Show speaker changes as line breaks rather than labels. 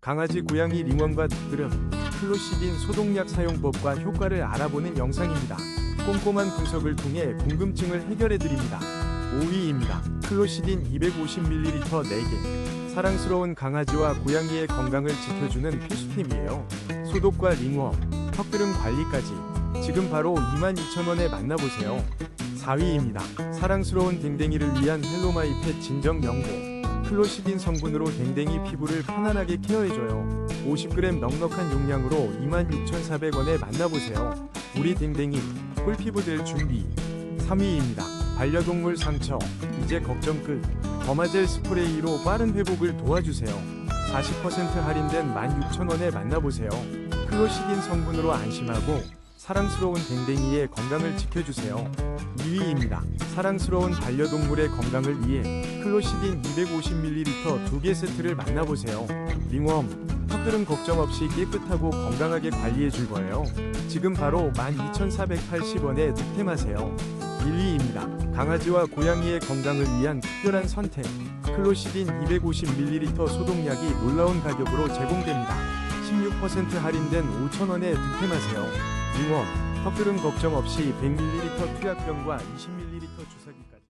강아지 고양이 링웜과 득들음 클로시딘 소독약 사용법과 효과를 알아보는 영상입니다. 꼼꼼한 분석을 통해 궁금증을 해결해 드립니다. 5위입니다. 클로시딘 250ml 4개. 사랑스러운 강아지와 고양이의 건강을 지켜주는 필수템이에요. 소독과 링웜, 턱드름 관리까지 지금 바로 22,000원에 만나보세요. 4위입니다. 사랑스러운 댕댕이를 위한 헬로마이펫 진정 명고. 클로시딘 성분으로 댕댕이 피부를 편안하게 케어해줘요. 50g 넉넉한 용량으로 26,400원에 만나보세요. 우리 댕댕이 꿀피부 될 준비. 3위입니다. 반려동물 상처 이제 걱정 끝. 더마젤 스프레이로 빠른 회복을 도와주세요. 40% 할인된 16,000원에 만나보세요. 클로시딘 성분으로 안심하고 사랑스러운 댕댕이의 건강을 지켜주세요. 2위입니다. 사랑스러운 반려동물의 건강을 위해 클로시딘 250ml 2개 세트를 만나보세요. 링웜, 턱드름 걱정 없이 깨끗하고 건강하게 관리해 줄 거예요. 지금 바로 12,480원에 득템하세요. 1위입니다. 강아지와 고양이의 건강을 위한 특별한 선택. 클로시딘 250ml 소독약이 놀라운 가격으로 제공됩니다. 16% 할인된 5,000원에 득템하세요. 2원, 턱들은 걱정 없이 100ml 투약병과 20ml 주사기까지.